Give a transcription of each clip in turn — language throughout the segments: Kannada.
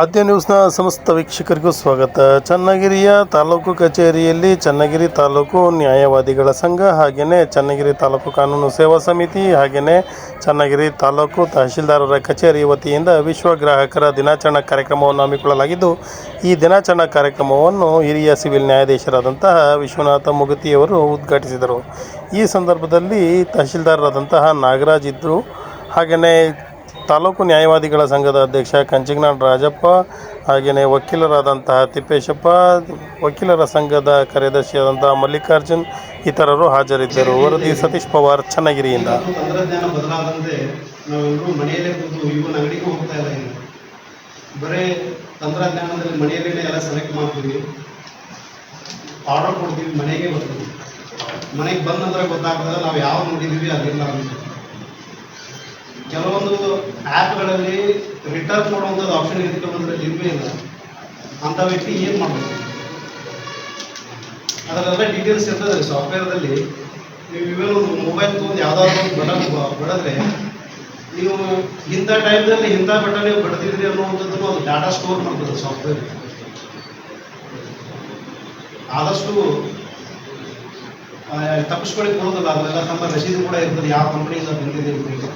ಆದ್ಯ ನ್ಯೂಸ್ನ ಸಮಸ್ತ ವೀಕ್ಷಕರಿಗೂ ಸ್ವಾಗತ. ಚನ್ನಗಿರಿಯ ತಾಲೂಕು ಕಚೇರಿಯಲ್ಲಿ ಚನ್ನಗಿರಿ ತಾಲೂಕು ನ್ಯಾಯವಾದಿಗಳ ಸಂಘ ಹಾಗೆಯೇ ಚನ್ನಗಿರಿ ತಾಲೂಕು ಕಾನೂನು ಸೇವಾ ಸಮಿತಿ ಹಾಗೆಯೇ ಚನ್ನಗಿರಿ ತಾಲೂಕು ತಹಶೀಲ್ದಾರರ ಕಚೇರಿ ವತಿಯಿಂದ ವಿಶ್ವ ಗ್ರಾಹಕರ ದಿನಾಚರಣಾ ಕಾರ್ಯಕ್ರಮವನ್ನು ಹಮ್ಮಿಕೊಳ್ಳಲಾಗಿದ್ದು, ಈ ದಿನಾಚರಣಾ ಕಾರ್ಯಕ್ರಮವನ್ನು ಹಿರಿಯ ಸಿವಿಲ್ ನ್ಯಾಯಾಧೀಶರಾದಂತಹ ವಿಶ್ವನಾಥ ಮುಗತಿಯವರು ಉದ್ಘಾಟಿಸಿದರು. ಈ ಸಂದರ್ಭದಲ್ಲಿ ತಹಶೀಲ್ದಾರರಾದಂತಹ ನಾಗರಾಜ್ ಇದ್ದರು ಹಾಗೆಯೇ ತಾಲೂಕು ನ್ಯಾಯವಾದಿಗಳ ಸಂಘದ ಅಧ್ಯಕ್ಷ ಕಂಚಿಗ್ನಾಳ್ ರಾಜಪ್ಪ ಹಾಗೆಯೇ ವಕೀಲರಾದಂತಹ ತಿಪ್ಪೇಶಪ್ಪ, ವಕೀಲರ ಸಂಘದ ಕಾರ್ಯದರ್ಶಿಯಾದಂತಹ ಮಲ್ಲಿಕಾರ್ಜುನ್ ಇತರರು ಹಾಜರಿದ್ದರು. ವರದಿ ಸತೀಶ್ ಪವಾರ್, ಚನ್ನಗಿರಿಯಿಂದ. ತಂತ್ರಜ್ಞಾನದಲ್ಲಿ ಆರ್ಡರ್ ಕೊಡ್ತೀವಿ, ಮನೆಗೆ ಬರ್ತೀವಿ. ಮನೆಗೆ ಬಂದ ನಂತರ ಗೊತ್ತಾಗ್ತದೆ, ನಾವು ಯಾವ ನೋಡಿದ್ದೀವಿ ಅದಿಲ್ಲ ಅಂತ. ಕೆಲವೊಂದು ಆ್ಯಪ್ಗಳಲ್ಲಿ ರಿಟರ್ನ್ ಮಾಡುವಂಥದ್ದು ಆಪ್ಷನ್ ಇಟ್ಕೊಂಡ್ರೆ ಇಲ್ವೇ ಇಲ್ಲ. ಅಂಥ ವ್ಯಕ್ತಿ ಏನು ಮಾಡಬೇಕು? ಅದರಲ್ಲ ಡೀಟೇಲ್ಸ್ ಇರ್ತದೆ. ಸಾಫ್ಟ್ವೇರ್ದಲ್ಲಿ ನೀವು ಒಂದು ಮೊಬೈಲ್ ತೊಗೊಂಡು ಯಾವ್ದಾದ್ರು ಒಂದು ಬಟನ್ ಬಡಿದ್ರೆ ನೀವು ಇಂಥ ಟೈಮ್ದಲ್ಲಿ ಇಂಥ ಬಟನ್ ನೀವು ಬಡ್ದಿದ್ರಿ ಅನ್ನುವಂಥದ್ದು ಅದು ಡಾಟಾ ಸ್ಟೋರ್ ಮಾಡ್ತದೆ ಸಾಫ್ಟ್ವೇರ್ ಆದಷ್ಟು ತಪ್ಪಿಸ್ಕೊಳ್ಳಿಕ್ಕೆ ಬರೋದಿಲ್ಲ ಅದೆಲ್ಲ ತಮ್ಮ ರಸೀದಿ ಕೂಡ ಇರ್ತದೆ. ಯಾವ ಕಂಪ್ನಿಯಿಂದ ಬಂದಿದೆ ಅಂತ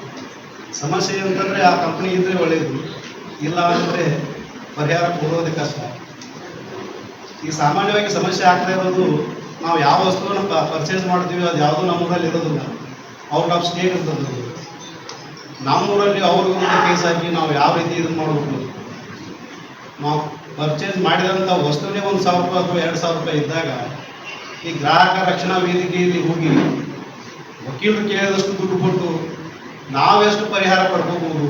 ಸಮಸ್ಯೆ ಅಂತಂದರೆ ಆ ಕಂಪ್ನಿ ಇದ್ದರೆ ಒಳ್ಳೆಯದು ಇಲ್ಲ ಅಂದರೆ ಪರಿಹಾರ ಕೊಡೋದು ಕಷ್ಟ. ಈ ಸಾಮಾನ್ಯವಾಗಿ ಸಮಸ್ಯೆ ಆಗ್ತಾ ಇರೋದು ನಾವು ಯಾವ ವಸ್ತುವನ್ನು ಪರ್ಚೇಸ್ ಮಾಡ್ತೀವಿ, ಅದು ಯಾವುದೂ ನಮ್ಮೂರಲ್ಲಿ ಇರೋದಿಲ್ಲ. ಔಟ್ ಆಫ್ ಸ್ಟೇಟ್ ಇರ್ತದೆ ಅದು. ನಮ್ಮೂರಲ್ಲಿ ಒಂದು ಕೇಸ್ ಹಾಕಿ ನಾವು ಯಾವ ರೀತಿ ಇದನ್ನು ಮಾಡಬೇಕು? ನಾವು ಪರ್ಚೇಸ್ ಮಾಡಿದಂಥ ವಸ್ತುವೇ ಒಂದು ಸಾವಿರ ರೂಪಾಯಿ ಅಥವಾ ಎರಡು ಸಾವಿರ ರೂಪಾಯಿ ಇದ್ದಾಗ ಈ ಗ್ರಾಹಕ ರಕ್ಷಣಾ ವೇದಿಕೆಯಲ್ಲಿ ಹೋಗಿ ವಕೀಲರು ಕೇಳಿದಷ್ಟು ದುಡ್ಡು ಕೊಟ್ಟು ನಾವೆಷ್ಟು ಪರಿಹಾರ ಪಡ್ಕೋಬಹುದು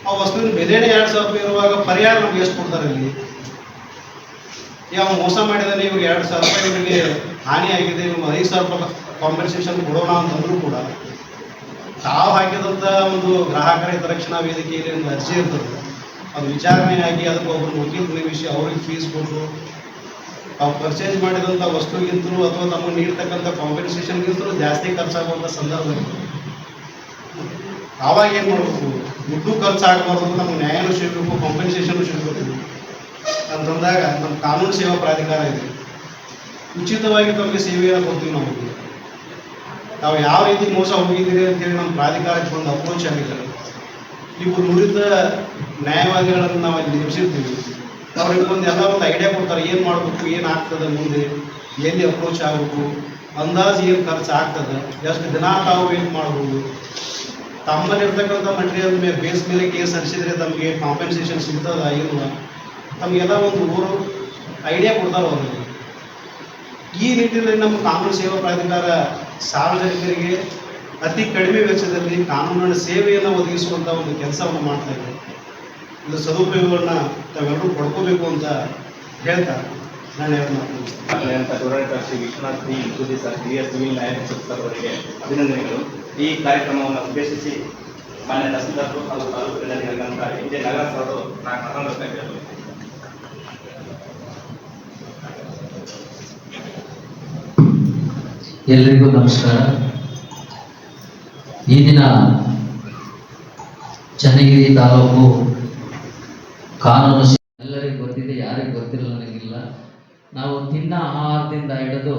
ಆ ವಸ್ತುವಿನ ಬೆಲೆನೇ ಎರಡು ಸಾವಿರ ರೂಪಾಯಿ ಇರುವಾಗ ಪರಿಹಾರ ನಮ್ಗೆ ಎಷ್ಟು ಕೊಡ್ತಾರೆ ಅಲ್ಲಿ? ಯಾವ ಮೋಸ ಮಾಡಿದಾನೆ ಇವಾಗ ಎರಡು ಸಾವಿರ ರೂಪಾಯಿ ಇವರಿಗೆ ಹಾನಿಯಾಗಿದೆ ಇವಾಗ ಐದು ಸಾವಿರ ರೂಪಾಯಿ ಕಾಂಪನ್ಸೇಷನ್ ಕೊಡೋಣ ಅಂತಂದ್ರೂ ಕೂಡ ತಾವು ಹಾಕಿದಂಥ ಒಂದು ಗ್ರಾಹಕರ ಹಿತರಕ್ಷಣಾ ವೇದಿಕೆಯಲ್ಲಿ ಒಂದು ಅರ್ಜಿ ಇರ್ತದೆ. ಅದು ವಿಚಾರಣೆಯಾಗಿ ಅದಕ್ಕೆ ಒಬ್ಬರು ವಕೀಲ ನಿಮಿಷ ಅವ್ರಿಗೆ ಫೀಸ್ ಕೊಟ್ಟು ತಾವು ಪರ್ಚೇಸ್ ಮಾಡಿದಂಥ ವಸ್ತುಗಿಂತಲೂ ಅಥವಾ ತಮಗೆ ನೀಡ್ತಕ್ಕಂಥ ಕಾಂಪೆನ್ಸೇಷನ್ಗಿಂತಲೂ ಜಾಸ್ತಿ ಖರ್ಚಾಗುವಂಥ ಸಂದರ್ಭ ಆವಾಗ ಏನು ಮಾಡಬೇಕು? ದುಡ್ಡು ಖರ್ಚು ಆಗಬಾರ್ದು ನಮ್ಗೆ ನ್ಯಾಯನೂ ಸಿಗಬೇಕು ಕಾಂಪನ್ಸೇಷನ್ ಸಿಗಬೇಕು. ಅಂತಂದಾಗ ನಮ್ಮ ಕಾನೂನು ಸೇವಾ ಪ್ರಾಧಿಕಾರ ಇದೆ. ಉಚಿತವಾಗಿ ತಮಗೆ ಸೇವೆಯನ್ನು ಕೊಡ್ತೀವಿ ನಾವು. ನಾವು ಯಾವ ರೀತಿ ಮೋಸ ಹೋಗಿದ್ದೀರಿ ಅಂತೇಳಿ ನಮ್ಮ ಪ್ರಾಧಿಕಾರಕ್ಕೆ ಒಂದು ಅಪ್ರೋಚ್ ಆಗಿದ್ದಾರೆ ಇವರು ನುರಿತ ನ್ಯಾಯವಾದಿಗಳನ್ನು ನಾವು ಅಲ್ಲಿ ನಿಲ್ಲಿಸಿರ್ತೀವಿ. ಅವ್ರಿಗೆ ಒಂದು ಎಲ್ಲ ಒಂದು ಐಡಿಯಾ ಕೊಡ್ತಾರೆ, ಏನು ಮಾಡಬೇಕು, ಏನು ಆಗ್ತದೆ ಮುಂದೆ, ಎಲ್ಲಿ ಅಪ್ರೋಚ್ ಆಗಬೇಕು, ಅಂದಾಜು ಏನು ಖರ್ಚು ಆಗ್ತದೆ ಎಷ್ಟು ದಿನ ತಾವು ಏನು ಮಾಡ್ಬೋದು. ತಮ್ಮಲ್ಲಿರ್ತಕ್ಕಂಥ ಮಟೀರಿಯಲ್ ಮೇಲೆ ಬೇಸ್ ಮೇಲೆ ಕೇಸ್ ಹರಿಸಿದ್ರೆ ತಮಗೆ ಕಾಂಪೆನ್ಸೇಷನ್ ಸಿಗ್ತದ ಇಲ್ಲ ತಮಗೆಲ್ಲ ಒಂದು ಊರು ಐಡಿಯಾ ಕೊಡ್ತಾರೆ ಅವರಿಗೆ ಈ ನಿಟ್ಟಿನಲ್ಲಿ ನಮ್ಮ ಕಾನೂನು ಸೇವಾ ಪ್ರಾಧಿಕಾರ ಸಾರ್ವಜನಿಕರಿಗೆ ಅತಿ ಕಡಿಮೆ ವೆಚ್ಚದಲ್ಲಿ ಕಾನೂನಿನ ಸೇವೆಯನ್ನು ಒದಗಿಸುವಂಥ ಒಂದು ಕೆಲಸವನ್ನು ಮಾಡ್ತಾ ಇದೆ. ಇದು ಸದುಪಯೋಗಗಳನ್ನ ತಾವೆಲ್ಲರೂ ಪಡ್ಕೋಬೇಕು ಅಂತ ಹೇಳ್ತಾ ಅಂತ ಗೌರವಿತ ಶ್ರೀ ವಿಶ್ವನಾಥ್ ಸಿ ಸುದ್ದಿ ಸರ್ ಹಿರಿಯ ಸಿವಿಲ್ ನ್ಯಾಯಾಧೀಶ ಸರ್ ಅವರಿಗೆ ಅಭಿನಂದನೆಗಳು ಈ ಕಾರ್ಯಕ್ರಮವನ್ನು ಉದ್ದೇಶಿಸಿ ಮಾನ್ಯ ತಹಸೀಲ್ದಾರರು ಹಾಗೂ ತಾಲೂಕು ಜಿಲ್ಲಾಧಿಕಾರಿಗಳಂತ ನಾಗರಾಜ್ ಅವರು ನಾನು ಮಾತನಾಡ್ತಾ ಎಲ್ರಿಗೂ ನಮಸ್ಕಾರ. ಈ ದಿನ ಚನ್ನಗಿರಿ ತಾಲೂಕು ಕಾನೂನು ಎಲ್ಲರಿಗೂ ಗೊತ್ತಿದೆ, ಯಾರಿಗೂ ಗೊತ್ತಿಲ್ಲ ನನಗಿಲ್ಲ ನಾವು ತಿನ್ನ ಆಹಾರದಿಂದ ಹಿಡಿದು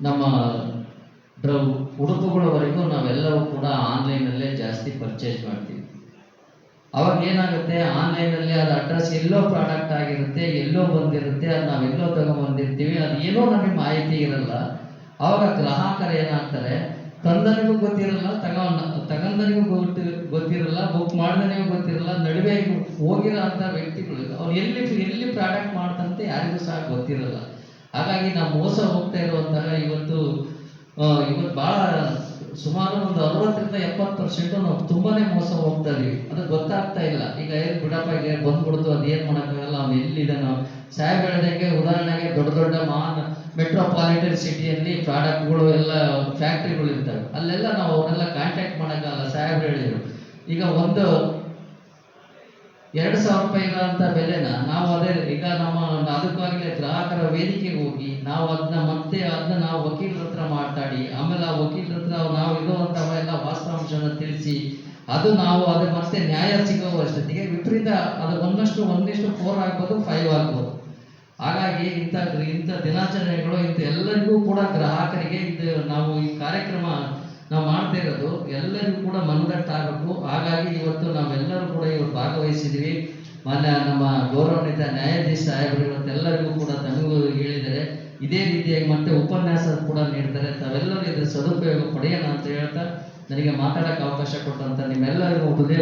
ನಮ್ಮ ಡ್ರ ಉಡುಪುಗಳವರೆಗೂ ನಾವೆಲ್ಲವೂ ಕೂಡ ಆನ್ಲೈನಲ್ಲೇ ಜಾಸ್ತಿ ಪರ್ಚೇಸ್ ಮಾಡ್ತೀವಿ. ಅವಾಗ ಏನಾಗುತ್ತೆ? ಆನ್ಲೈನಲ್ಲಿ ಅದು ಅಡ್ರೆಸ್ ಎಲ್ಲೋ ಪ್ರಾಡಕ್ಟ್ ಆಗಿರುತ್ತೆ, ಎಲ್ಲೋ ಬಂದಿರುತ್ತೆ, ಅದು ನಾವೆಲ್ಲೋ ತಗೊಂಡ್ಬಂದಿರ್ತೀವಿ ಅದು ಏನೋ ನಮಗೆ ಮಾಹಿತಿ ಇರಲ್ಲ. ಅವಾಗ ಗ್ರಾಹಕರು ಏನಾಗ್ತಾರೆ? ತಂದನಿಗೂ ಗೊತ್ತಿರಲ್ಲ ತಗೊಂಡ ತಗೊಂಡನಿಗೂ ಗೊತ್ತಿ, ಗೊತ್ತಿರಲ್ಲ ಬುಕ್ ಮಾಡಿದನಿಗೂ ಗೊತ್ತಿರಲ್ಲ, ನಡುವೆ ಹೋಗಿರೋ ಅಂತ ವ್ಯಕ್ತಿಗಳು, ಅವ್ರು ಎಲ್ಲಿ ಎಲ್ಲಿ ಪ್ರಾಡಕ್ಟ್ ಮಾಡ್ತಂತೆ ಯಾರಿಗೂ ಸಹ ಗೊತ್ತಿರಲ್ಲ. ಹಾಗಾಗಿ ನಾವು ಮೋಸ ಹೋಗ್ತಾ ಇರುವಂತಹ ಇವತ್ತು ಇವತ್ತು ಬಹಳ ಸುಮಾರು ಒಂದು ಅರವತ್ತರಿಂದ ಎಪ್ಪತ್ತು ಪರ್ಸೆಂಟ್ ನಾವು ತುಂಬಾನೇ ಮೋಸ ಹೋಗ್ತಾ ಇದೀವಿ. ಅದು ಗೊತ್ತಾಗ್ತಾ ಇಲ್ಲ. ಈಗ ಏನ್ ಬಿಡಪ್ಪ, ಈಗ ಬಂದ್ಬಿಡ್ತು, ಅದು ಏನ್ ಮಾಡೋಕ್ಕಾಗಲ್ಲ, ಅವ್ನು ಎಲ್ಲಿದೆ ನಾವು ಸಾಹೇಬ್ ಹೇಳ್ದಂಗೆ ಉದಾಹರಣೆಗೆ ದೊಡ್ಡ ದೊಡ್ಡ ಮಹಾನ್ ಮೆಟ್ರೋಪಾಲಿಟನ್ ಸಿಟಿಯಲ್ಲಿ ಪ್ರಾಡಕ್ಟ್ಗಳು ಎಲ್ಲ ಫ್ಯಾಕ್ಟ್ರಿಗಳು ಇರ್ತವೆ. ಅಲ್ಲೆಲ್ಲ ನಾವು ಅವನ್ನೆಲ್ಲ ಕಾಂಟ್ಯಾಕ್ಟ್ ಮಾಡೋಕ್ಕಾಗಲ್ಲ, ಸಾಹೇಬ್ ಹೇಳಿದ್ರು. ಈಗ ಒಂದು ಎರಡು ಸಾವಿರ ರೂಪಾಯಿ ಇರೋಂಥ ಬೆಲೆನ ನಾವು ಅದೇ, ಈಗ ನಮ್ಮ ಗ್ರಾಹಕರ ವೇದಿಕೆಗೆ ಹೋಗಿ, ನಾವು ಅದನ್ನ ಮತ್ತೆ ಅದನ್ನ ನಾವು ವಕೀಲರ ಹತ್ರ ಮಾತಾಡಿ, ಆಮೇಲೆ ಆ ವಕೀಲರ ಹತ್ರ ನಾವು ಇರುವಂಥವೆಲ್ಲ ವಾಸ್ತವಾಂಶನ ತಿಳಿಸಿ, ಅದು ನಾವು ಅದು ಮತ್ತೆ ನ್ಯಾಯ ಸಿಗುವಷ್ಟೊತ್ತಿಗೆ ವಿಪರೀತ ಅದು ಒಂದಷ್ಟು ಒಂದಿಷ್ಟು ಫೋರ್ ಆಗ್ಬೋದು, ಫೈವ್ ಆಗ್ಬೋದು. ಹಾಗಾಗಿ ಇಂಥ ಇಂಥ ದಿನಾಚರಣೆಗಳು ಇಂಥ ಎಲ್ಲರಿಗೂ ಕೂಡ ಗ್ರಾಹಕರಿಗೆ ಇದು ನಾವು ಈ ಕಾರ್ಯಕ್ರಮ ನಾವು ಮಾಡ್ತಾ ಇರೋದು ಎಲ್ಲರಿಗೂ ಕೂಡ ಮನದಟ್ಟಾಗಬೇಕು ಹಾಗಾಗಿ ಇವತ್ತು ನಾವೆಲ್ಲರೂ ಕೂಡ ಇವತ್ತು ಭಾಗವಹಿಸಿದ್ವಿ. ಮಾನ್ಯ ನಮ್ಮ ಗೌರವಾನ್ವಿತ ನ್ಯಾಯಾಧೀಶ ಸಾಹೇಬರು, ಇವತ್ತೆಲ್ಲರಿಗೂ ಕೂಡ ಇದೇ ರೀತಿಯಾಗಿ ಮತ್ತೆ ಉಪನ್ಯಾಸ ಕೂಡ ನೀಡ್ತಾರೆ. ತಾವೆಲ್ಲರೂ ಇದರ ಸದುಪಯೋಗ ಪಡೆಯೋಣ ಅಂತ ಹೇಳ್ತಾ ನನಗೆ ಮಾತಾಡಕ್ಕೆ ಅವಕಾಶ ಕೊಟ್ಟಂತ ನಿಮ್ಮೆಲ್ಲರಿಗೂ ಹೃದಯ